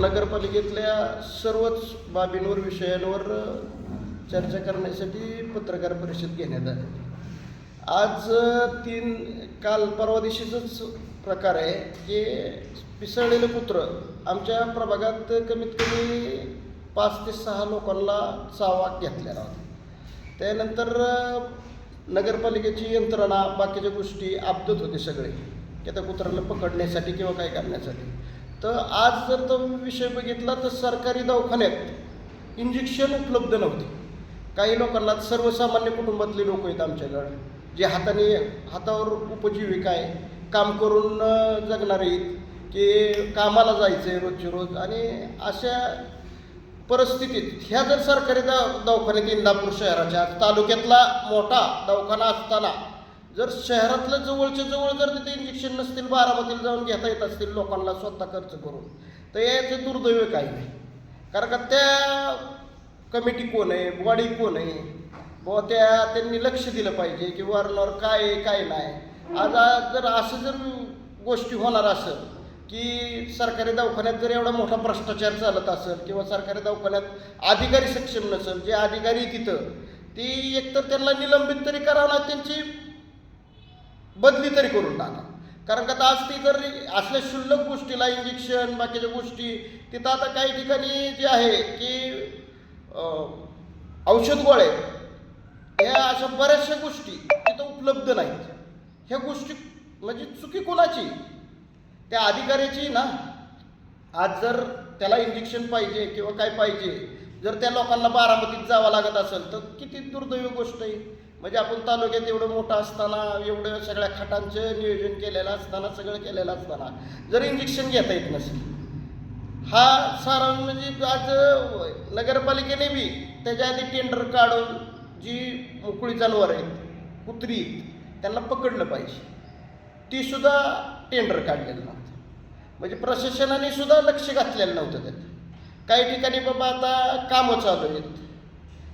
नगरपालिकेतल्या सर्वच बाबींवर विषयांवर चर्चा करण्यासाठी पत्रकार परिषद घेण्यात आली. आज तीन काल परवा दिवशीचाच प्रकार आहे की पिसळलेलं कुत्र आमच्या प्रभागात कमीत कमी पाच ते सहा लोकांना चावा घेतलेला होता. त्यानंतर नगरपालिकेची यंत्रणा बाकीच्या गोष्टी आपदत होते सगळे. की त्या कुत्र्याला पकडण्यासाठी किंवा काय करण्यासाठी. तर आज जर तो विषय बघितला तर सरकारी दवाखान्यात इंजेक्शन उपलब्ध नव्हते. काही लोकांना सर्वसामान्य कुटुंबातले लोक आहेत आमच्याकडे जे हाताने हातावर उपजीविका आहे. काम करून जगणार आहेत की कामाला जायचं आहे रोजचे रोज. आणि अशा परिस्थितीत ह्या जर सरकारी दवा दवाखान्यात इंदापूर शहराच्या तालुक्यातला मोठा दवाखाना असताना जर शहरातलं जवळच्या जवळ जर तिथे इंजेक्शन नसतील बारामतीला जाऊन घेता येत असतील लोकांना स्वतः खर्च करून तर याचे दुर्दैव काही नाही. कारण का त्या कमिटी कोण आहे बॉडी कोण आहे बुवा त्या त्यांनी लक्ष दिलं पाहिजे की वारंवार काय आहे काय नाही. आज जर असं जर गोष्टी होणार असेल की सरकारी दवाखान्यात जर एवढा मोठा भ्रष्टाचार चालत असेल किंवा सरकारी दवाखान्यात अधिकारी सक्षम नसेल जे अधिकारी तिथं ती एकतर त्यांना निलंबित तरी करावं त्यांची बदली तरी करून टाका. कारण का आता आज ती जर असल्या क्षुल्लक गोष्टीला इंजेक्शन बाकीच्या गोष्टी तिथं आता काही ठिकाणी जे आहे की औषध गोळे ह्या अशा बऱ्याचशा गोष्टी तिथं उपलब्ध नाहीत. ह्या गोष्टी म्हणजे चुकी कोणाची? त्या अधिकाऱ्याची ना. आज जर त्याला इंजेक्शन पाहिजे किंवा काय पाहिजे जर त्या लोकांना बारामतीत जावं लागत असेल तर किती दुर्दैवी गोष्ट आहे. म्हणजे आपण तालुक्यात एवढं मोठं असताना एवढं सगळ्या खाटांचं नियोजन केलेलं असताना सगळं केलेलं असताना जर इंजेक्शन घेता येत नसेल. हा सारा म्हणजे आज नगरपालिकेने बी त्याच्या आधी टेंडर काढून जी मोकळी जनावर आहेत कुत्री त्यांना पकडलं पाहिजे. ती सुद्धा टेंडर काढलेलं नव्हतं. म्हणजे प्रशासनाने सुद्धा लक्ष घातलेलं नव्हतं त्यात. काही ठिकाणी बाबा आता कामं चालू आहेत.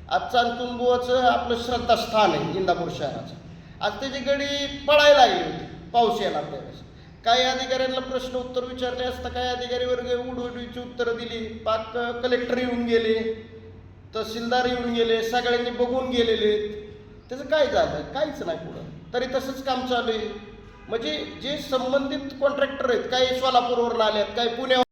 आज चांदून आपलं श्रद्धास्थान आहे इंदापूर शहराचं. आज त्याची गडी पडायला लागली होती पाऊस यायला त्यावेळेस. काही अधिकाऱ्यांना प्रश्न उत्तर विचारले असता काही अधिकारी वर्ग उडवडीची उत्तरं दिली पाक कलेक्टर येऊन गेले तहसीलदार येऊन गेले सगळ्यांनी बघून गेलेले. त्याचं काय झालं? काहीच नाही पुढं. तरी तसंच काम चालू आहे. म्हणजे जे संबंधित कॉन्ट्रॅक्टर आहेत काही सोलापूरवरून आले आहेत काही पुण्यावर